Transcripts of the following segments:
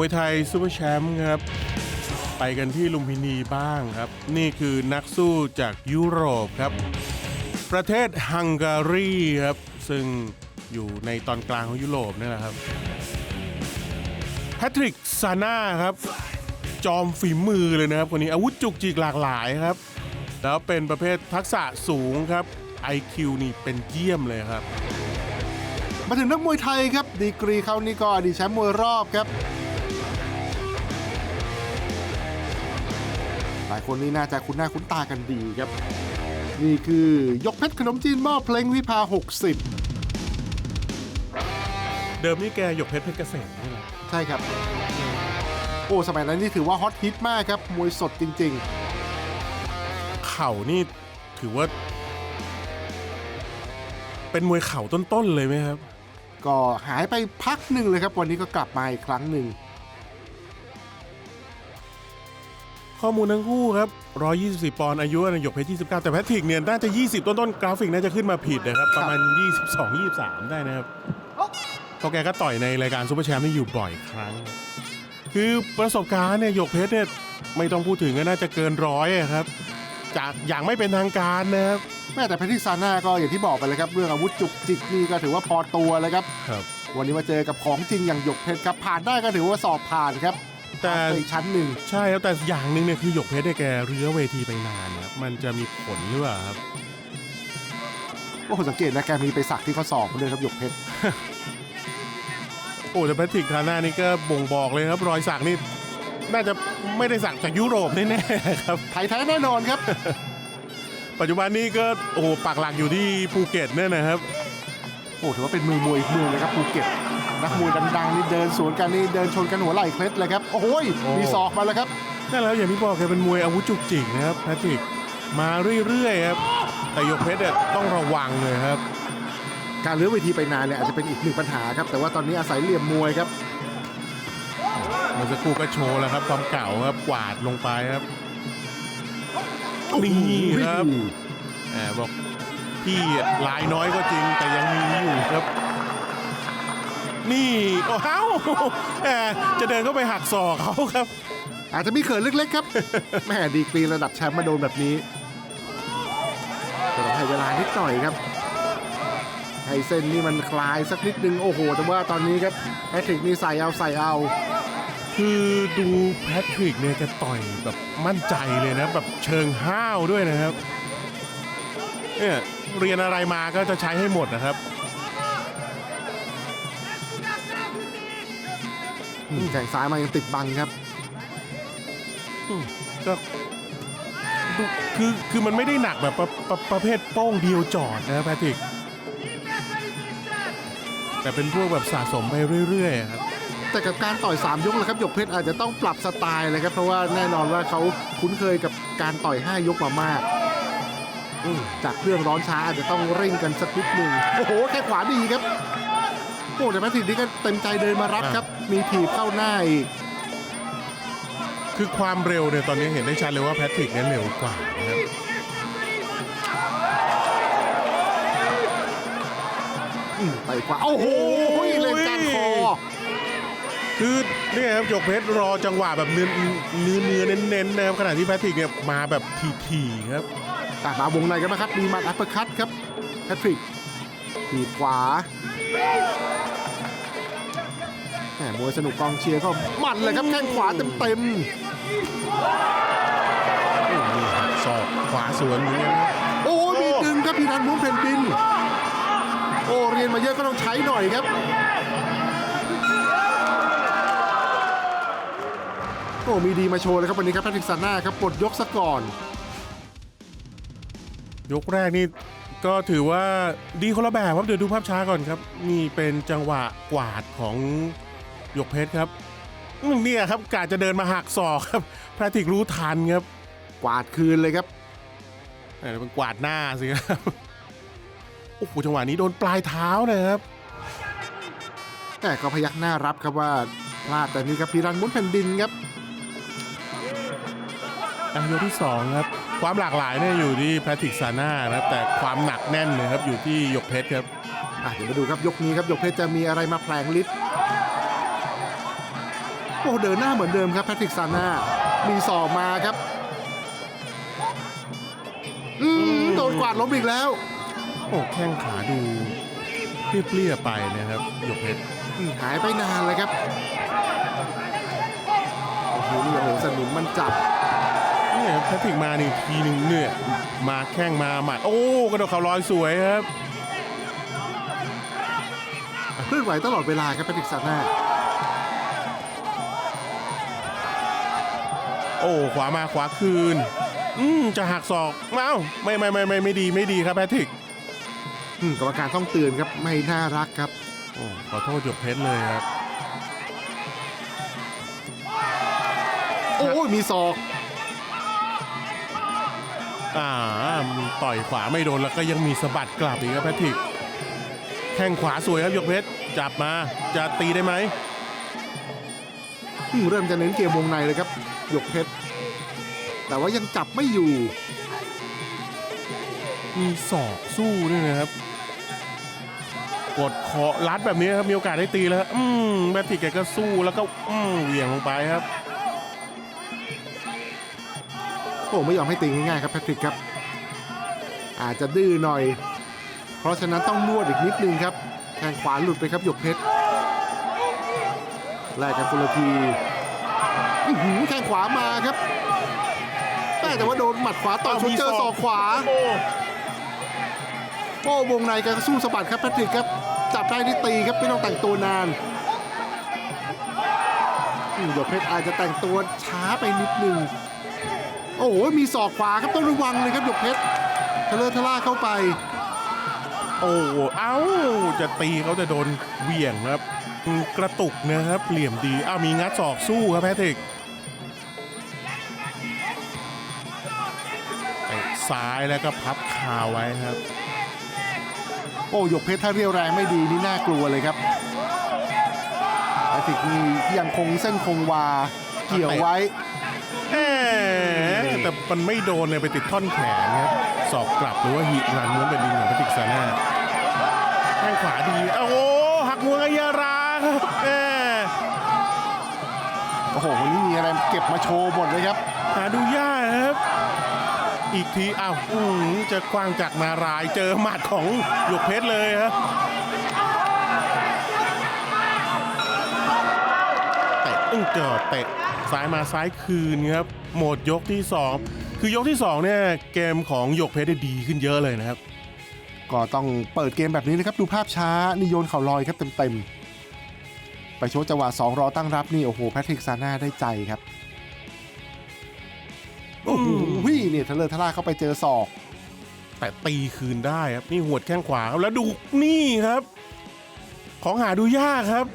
วยไทยซูเปอร์แชมป์ครับ ไปกันที่ลุมพินีบ้างครับ นี่คือนักสู้จากยุโรปครับ ประเทศฮังการีครับ ซึ่งอยู่ในตอนกลางของยุโรปนี่แหละครับแพทริกซาน่าครับ จอมฝีมือเลยนะครับคนนี้อาวุธจุกจิกหลากหลายครับ แล้วเป็นประเภททักษะสูงครับ IQ นี่เป็นเยี่ยมเลยครับ มาถึงนักมวยไทยครับ ดีกรีเขานี่ก็อดีตแชมป์มวยรอบครับ หลายคนนี่น่าจะคุ้นหน้าคุ้นตากันดีครับ นี่คือยกเพชรขนมจีนหม้อเพลงวิภา 60 เดิมนี่แกหยกเพชรเพชรเกษมนี่แหละใช่ครับ โอ้ สมัยนั้นนี่ถือว่าฮอตฮิตมากครับ มวยสดจริงเข่านี่ถือว่า เป็นมวยเข่าต้นๆเลยไหมครับๆก็หายไปพักหนึ่งเลยครับ วันนี้ก็กลับมาอีกครั้งหนึ่ง ข้อมูลทั้งคู่ครับ 124 ปอนด์อายุนะหยกเพชร 29 แต่แพทริกเนี่ยน่าจะ 20 ต้นๆ กราฟิกน่าจะขึ้นมาผิดนะครับ ประมาณ 22 23 ได้นะครับเพราะแกก็ต่อยในรายการซูเปอร์แชมป์นี่อยู่บ่อยครั้ง คือประสบการณ์เนี่ยหยกเพชรเนี่ยไม่ต้องพูดถึงก็น่าจะเกินร้อยอะครับ จากอย่างไม่เป็นทางการนะครับแม่แต่แพทริกซาน่าก็อย่างที่บอกไปเลยครับ เรื่องอาวุธจุกจิกนี่ก็ถือว่าพอตัวเลยครับ ครับ วันนี้มาเจอกับของจริงอย่างหยกเพชรครับผ่านได้ก็ถือว่าสอบผ่านครับ แต่ผ่านไปอีกชั้นหนึ่งใช่ครับแต่อย่างหนึ่งเนี่ยคือหยกเพชรเนี่ยแกเรื้อเวทีไปนานครับมันจะมีผลหรือเปล่าครับโอ้โหสังเกตนะแกมีไปสักที่ข้อศอกเลยครับหยกเพชรโอ้แต่แพทริกทาน่านี่ก็บ่งบอกเลยครับรอยสักนี่น่าจะไม่ได้สักจากยุโรปแน่ๆครับไทยแท้แน่นอนครับ ปัจจุบันนี้ก็โอ้โหปักหลักอยู่ที่ภูเก็ตเนี่ยนะครับ โอ้ถือว่าเป็นมือมวยอีกมือเลยครับภูเก็ต นักมวยดังๆนี่เดินสวนกันนี่เดินชนกันหัวไหล่เคล็ดเลยครับ โอ้โหยโอ้มีศอกมาแล้วครับนั่นแล้วอย่างที่บอกแกเป็นมวยอาวุธจุกจิกนะครับแพทริกมาเรื่อยๆครับแต่หยกเพชรเนี่ยต้องระวังเลยครับ การเลื้อยเวทีไปนานเนี่ยอาจจะเป็นอีกหนึ่งปัญหาครับ แต่ว่าตอนนี้อาศัยเหลี่ยมมวยครับเมื่อสักครู่ก็โชว์แล้วครับ ความเก่าครับกวาดลงไปครับนี่ครับแอบบอกพี่ลายน้อยก็จริงแต่ยังมีอยู่ครับ นี่โอ้เฮ้าแหมจะเดินเข้าไปหักศอกเขาครับ อาจจะมีเขินเล็กๆครับ แม่ดีกรีระดับแชมป์มาโดนแบบนี้ก็ต้องให้เวลานิดหน่อยครับ ให้เส้นนี่มันคลายสักนิดนึงโอ้โห แต่ว่าตอนนี้ครับแพทริกนี่ใส่เอาใส่เอา คือดูแพทริกเนี่ยแกต่อยแบบมั่นใจเลยนะ แบบเชิงห้าวด้วยนะครับเนี่ยเรียนอะไรมาก็จะใช้ให้หมดนะครับ แข่งซ้ายมายังติดบังครับก็ดูคือคือมันไม่ได้หนักแบบประประประเภทโป้งเดียวจอดนะแพทริก แต่เป็นพวกแบบสะสมไปเรื่อยๆครับแต่กับการต่อย 3 ยกนะครับหยกเพชรอาจจะต้องปรับสไตล์เลยครับ เพราะว่าแน่นอนว่าเขาคุ้นเคยกับการต่อย 5 ยกมามากอืมจากเครื่องร้อนช้าอาจจะต้องเร่งกันสักนิดหนึ่งโอ้โห แค่ขวาดีครับ โอ้แต่แพทริกนี่ก็เต็มใจเดินมารับครับ มีถีบเข้าหน้าอีก คือความเร็วเนี่ยตอนนี้เห็นได้ชัดเลยว่าแพทริกเนี่ยเร็วกว่านะครับอืมไปขวาโอ้โหเล่นการคอ คือเนี่ยครับหยกเพชรรอจังหวะแบบเนื้อเนื้อเนื้อเน้นๆนะครับขณะที่แพทริกเนี่ยมาแบบทีๆครับตามาวงในกันนะครับมีหมัดอัปเปอร์คัตครับแพทริกถีบขวาแห มมวยสนุกกองเชียร์ก็มันเลยครับแข้งขวาเต็มๆโอ้นี่หักศอกขวาสวนอย่างเงี้ยนะโอ้มีดึงครับพี่นันมุ้งแผ่นดิน โอ้เรียนมาเยอะก็ต้องใช้หน่อยครับโอ้มีดีมาโชว์เลยครับวันนี้ครับแพทริกซาน่าครับปลดยกซะก่อน ยกแรกนี่ก็ถือว่าดีคนละแบบครับเดี๋ยวดูภาพช้าก่อนครับ นี่เป็นจังหวะกวาดของ หยกเพชรครับอืมเนี่ยครับกาจะเดินมาหักศอกครับแพทริกรู้ทันครับ กวาดคืนเลยครับแต่เป็นกวาดหน้าสิครับโอ้โหจังหวะนี้โดนปลายเท้านะครับ แต่ก็พยักหน้ารับครับว่าพลาดแต่นี่ครับพีรันมุ้นแผ่นดินครับอันยกที่สองครับความหลากหลายเนี่ยอยู่ที่แพทริกซาน่านะครับแต่ความหนักแน่นเลยครับอยู่ที่หยกเพชรครับอะเดี๋ยวมาดูครับยกนี้ครับยกเพชรจะมีอะไรมาแผลงฤทธิ์ โอ้เดินหน้าเหมือนเดิมครับแพทริกซาน่ามีศอกมาครับ อืมโดนกวาดล้มอีกแล้ว โอ้แข้งขาดูเปรี้ยๆไปนะครับหยกเพชรอืมหายไปนานเลยครับโอ้โหนี่โอ้โหสนุนมันจับเนี่ยแพทริกมานี่ทีหนึ่งเนี่ยมาแข้งมาหมัดโอ้กระโดดเข่าลอยสวยครับเคลื่อนไหวตลอดเวลาครับแพทริกซาน่า โอ้ขวามาขวาคืน อืมจะหักศอกเอ้าไม่ไม่ไม่ไม่ไม่ดีไม่ดีครับแพทริกอืมกรรมการต้องเตือนครับไม่น่ารักครับ โอ้ขอโทษหยกเพชรเลยครับโอ้ยมีศอกอ่าต่อยขวาไม่โดนแล้วก็ยังมีสะบัดกลับอีกครับแพทริกแข้งขวาสวยครับหยกเพชรจับมาจะตีได้ไหมอืมเริ่มจะเน้นเกมวงในเลยครับ หยกเพชร แต่ว่ายังจับไม่อยู่ มีศอกสู้ด้วยนะครับ กดคอรัดแบบนี้ครับมีโอกาสได้ตีแล้วอืมแพทริกแกก็สู้แล้วก็อืมเหวี่ยงลงไปครับ โอ้ไม่ยอมให้ตีง่ายๆครับแพทริกครับ อาจจะดื้อหน่อย เพราะฉะนั้นต้องนวดอีกนิดนึงครับแทงขวาหลุดไปครับหยกเพชรแลกกันคนละทีอื้อหือ แทงขวามาครับแต่แต่ว่าโดนหมัดขวาต่อยชนเจอศอกขวาโอ้โอ้วงในการสู้สะบัดครับแพทริกครับจับได้ที่ตีครับไม่ต้องแต่งตัวนานอืมหยกเพชรอาจจะแต่งตัวช้าไปนิดนึงโอ้โหมีศอกขวาครับต้องระวังเลยครับหยกเพชรทะเลอะทะล่าเข้าไป โอ้เอ้าจะตีเขาจะโดนเหวี่ยงครับอืม กระตุกนะครับ เหลี่ยมดีอ้าวมีงัดศอกสู้ครับแพทริกเตะซ้ายแล้วก็พับคาไว้ครับ โอ้หยกเพชรถ้าเรียวแรงไม่ดีนี่น่ากลัวเลยครับแพทริกนี่ยังคงเส้นคงวาเกี่ยวไว้แหมแต่มันไม่โดนเลยไปติดท่อนแขนครับสอกกลับหรือว่าฮีรันม้วนเป็นดินของแพทริกซาน่าแข้งขวาดี โอ้โหหักงวงอายารา ครับแหมโอ้โหวันนี้มีอะไรเก็บมาโชว์หมดเลยครับ หาดูยากครับ อีกทีอ้าวอื้อหือจะกว้างจากนารายเจอหมัดของหยกเพชรเลยครับเตะอึ้งเจอเตะซ้ายมาซ้ายคืนครับโหมดยกที่ 2 คือยกที่2เนี่ยเกมของหยกเพชรได้ดีขึ้นเยอะเลยนะครับ ก็ต้องเปิดเกมแบบนี้นะครับ ดูภาพช้านี่โยนเข่าลอยครับเต็มๆ ไปโชว์จังหวะ2รอตั้งรับนี่โอ้โหแพทริกซาน่าได้ใจครับโอ้โหเนี่ยทะเลอะทะล่าเข้าไปเจอศอก แต่ตีคืนได้ครับ นี่หัวดแข้งขวาครับแล้วดูนี่ครับ ของหาดูยากครับ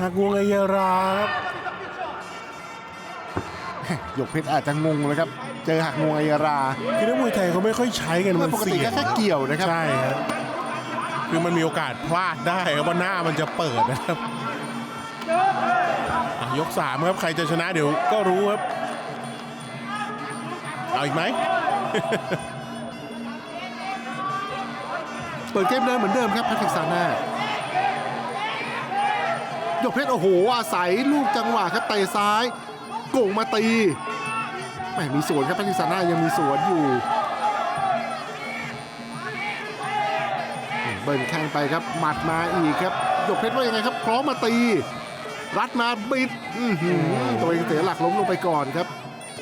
หากงวงอายาราครับหยกเพชรอาจจะงงเลยครับ เจอหักงวงอัยราคือนักมวยไทยเขาไม่ค่อยใช้กันมันปกติเสี่ยก็งแค่เกี่ยวนะครับใช่ครับคือมันมีโอกาสพลาดได้ครับว่าหน้ามันจะเปิดนะครับอะ ยกสามครับใครจะชนะเดี๋ยวก็รู้ครับ เอาอีกไหม เปิดเกมเดินเหมือนเดิมครับแพทริกซาน่ายกเพชรโอ้โหอาศัยลูกจังหวะครับเตะซ้ายโก่งมาตีแหม่มีสวนครับแพทริกซาน่ายังมีสวนอยู่เบิ้ลแข้งไปครับหมัดมาอีกครับยกเพชรว่ายังไงครับคล้องมาตี รัดมาบิดอื้อหือตัวเองเสียหลักล้มลงไปก่อนครับ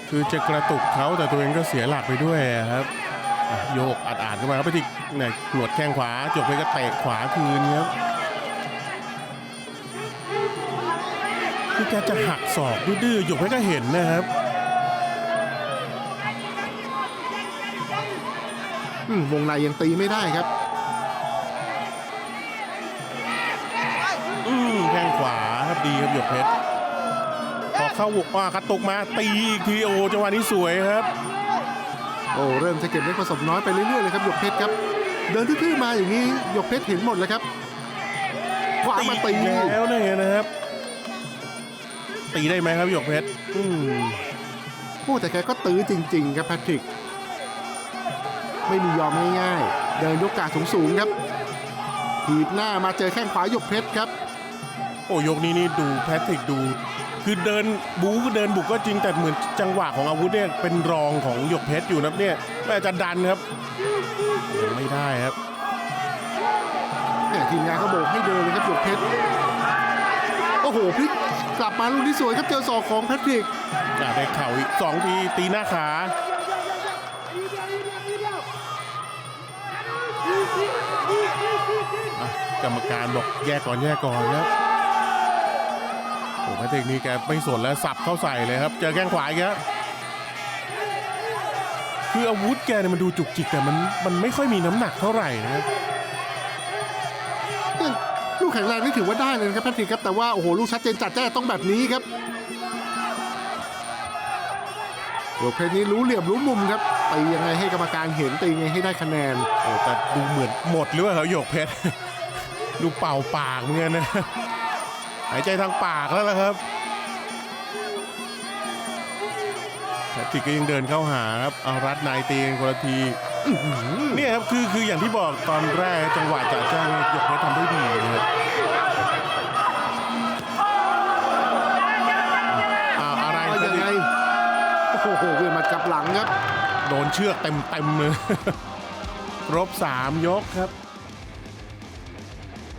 คือจะกระตุกเขาแต่ตัวเองก็เสียหลักไปด้วยครับอะโยกอัดอาดๆขึ้นมาครับไปที่เนี่ยหนวดแข้งขวาจบไปก็เตะขวาคืนครับคือแกจะหักศอกดื้อๆหยกให้ก็เห็นนะครับอืมวงในยังตีไม่ได้ครับ ดีครับหยกเพชรพอเข้าวกว่ากระตุกมาตีอีกทีโอจังหวะนี้สวยครับ โอ้เริ่มจะเก็บเล็กผสมน้อยไปเรื่อยๆเลยครับหยกเพชรครับ เดินทื่อๆมาอย่างนี้หยกเพชรเห็นหมดเลยครับขวามาตีอีกแล้วเนี่ยนะครับ ตีได้ไหมครับหยกเพชรอืมโอ้แต่แกก็ตื้อจริง ๆ ครับแพทริกไม่มียอมง่ายๆ เดินยกกาสูงๆครับถีบหน้ามาเจอแข้งขวาหยกเพชรครับ โอ้ยกนี้นี่ดูแพทริกดู คือเดินบู๊เดินบุกก็จริงแต่เหมือนจังหวะของอาวุธเนี่ยเป็นรองของหยกเพชรอยู่นะครับเนี่ยแม่จะดันครับยังไม่ได้ครับเนี่ยทีมงานเขาโบกให้เดินเลยครับหยกเพชรโอ้โหพลิกกลับมาลูกนี้สวยครับเจอศอกของแพทริกอะได้เข่าอีกสองทีตีหน้าขาอะกรรมการบอกแยกก่อนแยกก่อนครับ โอ้แพทริกนี่แกไม่สนแล้วสับเข้าใส่เลยครับ เจอแข้งขวาอีกแล้วคืออาวุธแกเนี่ยมันดูจุกจิกแต่มันมันไม่ค่อยมีน้ำหนักเท่าไหร่นะครับเนี่ยลูกแข็งแรงนี่ถือว่าได้เลยนะครับแพทริกครับแต่ว่าโอ้โหลูกชัดเจนจัดแจ้งต้องแบบนี้ครับหยกเพชรนี้รู้เหลี่ยมรู้มุมครับตียังไงให้กรรมการเห็นตียังไงให้ได้คะแนนโอ้แต่ดูเหมือนหมดหรือเปล่าครับหยกเพชรดูเป่าปากเหมือนกันนะ หายใจทางปากแล้วล่ะครับแพทริกก็ยังเดินเข้าหาครับ เอารัดนายตีกันคนละทีเนี่ยครับคือคืออย่างที่บอกตอนแรกจังหวะจ่าจ้างหยกเพชรทำได้ดีนะครับอ้าวอะไรว่ายังไงโอ้โหเวียนมากลับหลังครับ โดนเชือกเต็มเต็มๆเลยครบสามยกครับ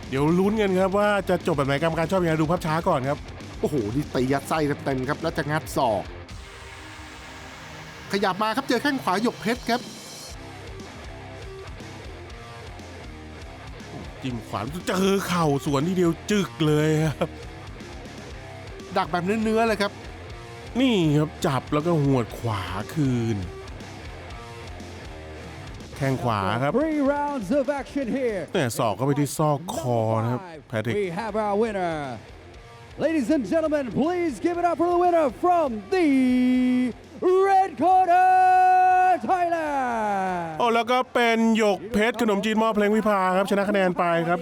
เดี๋ยวลุ้นกันครับว่าจะจบแบบไหนกรรมการชอบยังไงดูภาพช้าก่อนครับ โอ้โหนี่ตียัดไส้เต็มๆครับแล้วจะงัดศอก ขยับมาครับเจอแข้งขวาหยกเพชรครับจิ้มขวาเจอเข่าสวนทีเดียวจึกเลยครับ ดักแบบเนื้อๆเลยครับ นี่ครับจับแล้วก็หวดขวาคืน แข้งขวาครับ Three rounds of action here. แต่ศอกเข้าไปที่ซอกคอนะครับแพทริก We have our winner. Ladies and gentlemen, please give it up for the winner from the red corner, Thailand. โอ้แล้วก็เป็นหยกเพชรขนมจีนหม้อเพลงวิภาครับ ชนะคะแนนไปครับ